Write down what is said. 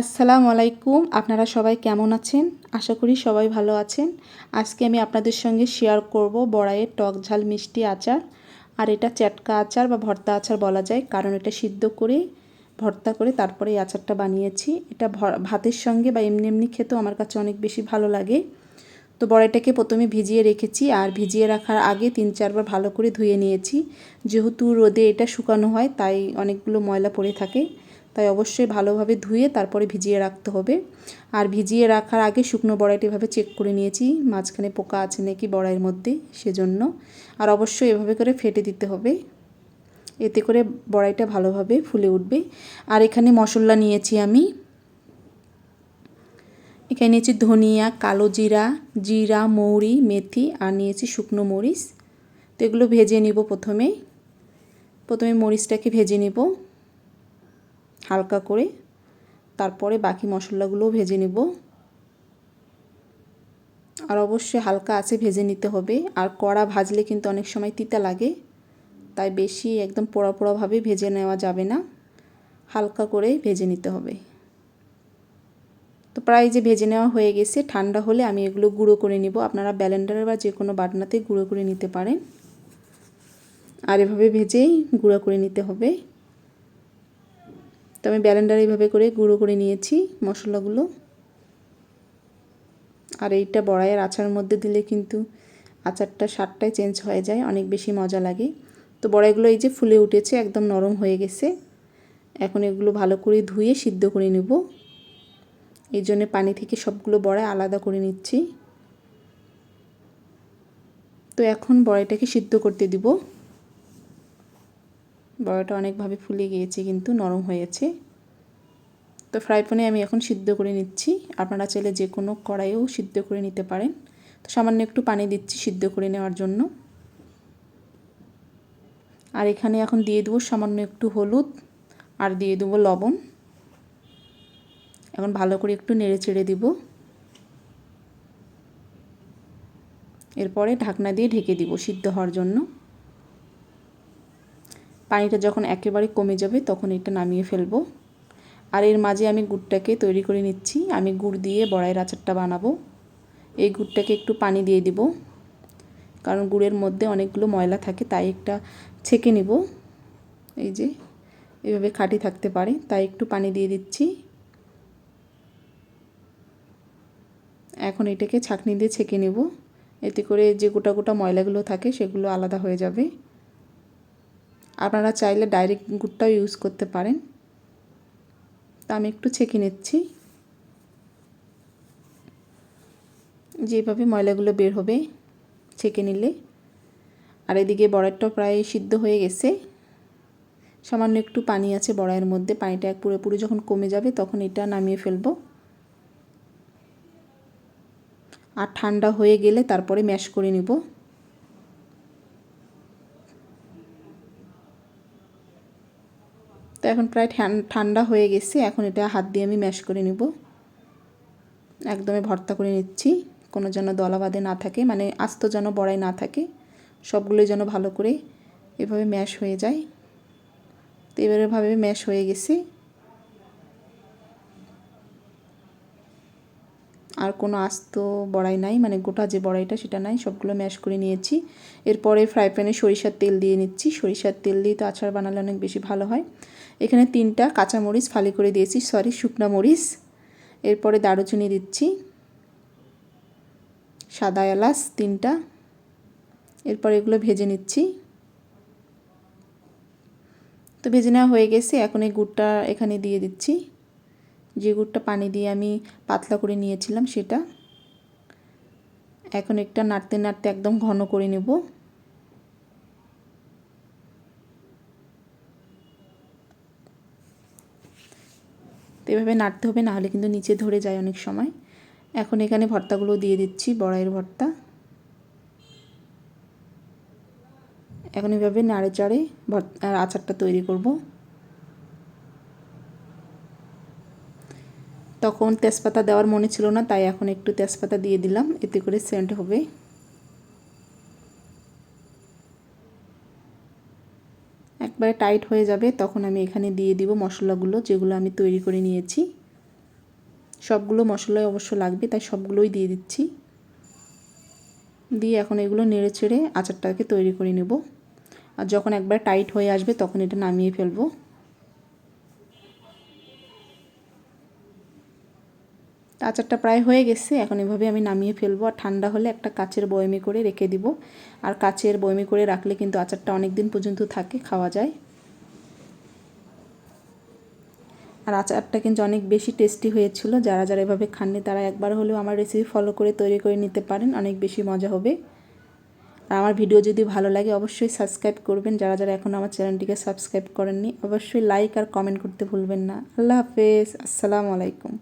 আসসালামু আলাইকুম। আপনারা সবাই কেমন আছেন? আশা করি সবাই ভালো আছেন। আজকে আমি আপনাদের সঙ্গে শেয়ার করব বড়াইয়ের টক ঝাল মিষ্টি আচার। আর এটা চ্যাটকা আচার বা ভর্তা আচার বলা যায়, কারণ এটা সিদ্ধ করে, ভর্তা করে তারপরে এই আচারটা বানিয়েছি। এটা ভাতের সঙ্গে বা এমনি এমনি খেতেও আমার কাছে অনেক বেশি ভালো লাগে। তো বড়াইটাকে প্রথমে ভিজিয়ে রেখেছি, আর ভিজিয়ে রাখার আগে তিন চারবার ভালো করে ধুয়ে নিয়েছি। যেহেতু রোদে এটা শুকানো হয়, তাই অনেকগুলো ময়লা পড়ে থাকে। তাই অবশ্যই ভালোভাবে ধুয়ে তারপরে ভিজিয়ে রাখতে হবে। আর ভিজিয়ে রাখার আগে শুকনো বড়াইটি এভাবে চেক করে নিয়েছি, মাঝখানে পোকা আছে নাকি বড়াইয়ের মধ্যে, সেজন্য। আর অবশ্যই এভাবে করে ফেটে দিতে হবে। এতে করে বড়াইটা ভালোভাবে ফুলে উঠবে। আর এখানে মশলা নিয়েছি আমি। এখানে নিয়েছি ধনিয়া, কালো জিরা জিরা, মৌরি, মেথি, আর নিয়েছি শুকনো মরিচ। তো এগুলো ভেজে নিব প্রথমে। প্রথমে মরিচটাকে ভেজে নিব। হালকা করে। তারপরে বাকি মশলাগুলোও ভেজে নেব। আর অবশ্যই হালকা আছে ভেজে নিতে হবে। আর কড়া ভাজলে কিন্তু অনেক সময় তিতা লাগে। তাই বেশি একদম পোড়া পোড়াভাবে ভেজে নেওয়া যাবে না। হালকা করে ভেজে নিতে হবে। তো প্রায় যে ভেজে নেওয়া হয়ে গেছে, ঠান্ডা হলে আমি এগুলো গুঁড়ো করে নিব। আপনারা ব্যালেন্ডারে বা যে কোনো বাটনাতে গুঁড়ো করে নিতে পারেন। আর এভাবে ভেজেই গুঁড়ো করে নিতে হবে। তো আমি ব্যালেন্ডার এইভাবে করে গুঁড়ো করে নিয়েছি মশলাগুলো। আর এইটা বড়াইয়ের আচার মধ্যে দিলে কিন্তু আচারটা স্বাদটাই চেঞ্জ হয়ে যায়, অনেক বেশি মজা লাগে। তো বড়াইগুলো এই যে ফুলে উঠেছে, একদম নরম হয়ে গেছে। এখন এগুলো ভালো করে ধুয়ে সিদ্ধ করে নেব। এই জন্য পানি থেকে সবগুলো বড়াই আলাদা করে নিচ্ছি। তো এখন বড়াইটাকে সিদ্ধ করতে দিব। বড়াটা অনেকভাবে ফুলে গিয়েছে, কিন্তু নরম হয়েছে। তো ফ্রাই প্যানে আমি এখন সিদ্ধ করে নিচ্ছি। আপনারা চাইলে যে কোনো কড়াইও সিদ্ধ করে নিতে পারেন। তো সামান্য একটু পানি দিচ্ছি সিদ্ধ করে নেওয়ার জন্য। আর এখানে এখন দিয়ে দেবো সামান্য একটু হলুদ আর দিয়ে দেবো লবণ। এখন ভালো করে একটু নেড়ে চেড়ে দিব। এরপরে ঢাকনা দিয়ে ঢেকে দিব সিদ্ধ হওয়ার জন্য। পানিটা যখন একেবারে কমে যাবে তখন এটা নামিয়ে ফেলব। আর এর মাঝে আমি গুড়টাকে তৈরি করে নিচ্ছি। আমি গুড় দিয়ে বড়াইয়ের আচারটা বানাবো। এই গুড়টাকে একটু পানি দিয়ে দিব। কারণ গুড়ের মধ্যে অনেকগুলো ময়লা থাকে, তাই একটা ছেঁকে নিব। এই যে, এভাবে খাঁটি থাকতে পারে, তাই একটু পানি দিয়ে দিচ্ছি। এখন এটাকে ছাঁকনি দিয়ে ছেঁকে নেব। এতে করে যে গোটা গোটা ময়লাগুলো থাকে সেগুলো আলাদা হয়ে যাবে। আপনারা চাইলে ডাইরেক্ট গুড়টাও ইউজ করতে পারেন। তা আমি একটু ছেঁকে নিচ্ছি। যেভাবে ময়লাগুলো বের হবে, ছেঁকে নিলে। আর এদিকে বড়াইটাও প্রায় সিদ্ধ হয়ে গেছে। সামান্য একটু পানি আছে বড়াইয়ের মধ্যে, পানিটা এক পুরোপুরি যখন কমে যাবে তখন এটা নামিয়ে ফেলব। আর ঠান্ডা হয়ে গেলে তারপরে ম্যাশ করে নিব। তো এখন প্রায় ঠান্ডা হয়ে গেছে। এখন এটা হাত দিয়ে আমি ম্যাশ করে নিব। একদমই ভর্তা করে নিচ্ছি। কোনো যেন দলাবাদে না থাকে মানে আস্ত যেন বড়াই না থাকে। সবগুলোই যেন ভালো করে এভাবে ম্যাশ হয়ে যায়। তো এবারেভাবে ম্যাশ হয়ে গেছে। আর কোনো আস্ত বড়াই নাই মানে গোটা যে বড়াইটা সেটা নাই, সবগুলো ম্যাশ করে নিয়েছি। এরপরে ফ্রাই প্যানে সরিষার তেল দিয়ে নিচ্ছি। সরিষার তেল দিয়ে তো আচার বানালে অনেক বেশি ভালো হয়। এখানে তিনটা কাঁচামরিচ ফালি করে দিয়েছি, সরি, শুকনা মরিচ। এরপরে দারুচিনি দিচ্ছি। সাদা এলাচ তিনটা। এরপর এগুলো ভেজে নিচ্ছি। তো ভেজে নেওয়া হয়ে গেছে, এখন এই গুড়টা এখানে দিয়ে দিচ্ছি। যে গুড়টা পানি দিয়ে আমি পাতলা করে নিয়েছিলাম সেটা। এখন একটা নাড়তে নাড়তে একদম ঘন করে নেব। তো এভাবে নাড়তে হবে, নাহলে কিন্তু নিচে ধরে যায় অনেক সময়। এখন এখানে ভর্তাগুলো দিয়ে দিচ্ছি, বড়াইয়ের ভর্তা। এখন এভাবে নাড়ে চাড়ে আচারটা তৈরি করব। তখন তেজপাতা দেওয়ার মনে ছিল না, তাই এখন একটু তেজপাতা দিয়ে দিলাম, এতে করে সেন্ট হবে। একবারে টাইট হয়ে যাবে, তখন আমি এখানে দিয়ে দিব মশলাগুলো, যেগুলো আমি তৈরি করে নিয়েছি। সবগুলো মশলাই অবশ্য লাগবে, তাই সবগুলোই দিয়ে দিচ্ছি। দিয়ে এখন এগুলো নেড়ে চেড়ে আচারটাকে তৈরি করে নেব। আর যখন একবার টাইট হয়ে আসবে, তখন এটা নামিয়ে ফেলব। আচারটা প্রায় হয়ে গেছে, এখন এভাবে আমি নামিয়ে ফেলব। আর ঠান্ডা হলে একটা কাচের বয়মি করে রেখে দিব। আর কাচের বয়মি করে রাখলে কিন্তু আচারটা অনেক দিন পর্যন্ত থাকে, খাওয়া যায়। আর আচারটা কিন্তু অনেক বেশি টেস্টি হয়েছিল। যারা যারা এভাবে খাননি, তারা একবার হলেও আমার রেসিপি ফলো করে তৈরি করে নিতে পারেন। অনেক বেশি মজা হবে। আর আমার ভিডিও যদি ভালো লাগে, অবশ্যই সাবস্ক্রাইব করবেন। যারা যারা এখন আমার চ্যানেলটিকে সাবস্ক্রাইব করেননি, অবশ্যই লাইক আর কমেন্ট করতে ভুলবেন না। আল্লাহ হাফেজ। আসসালামু আলাইকুম।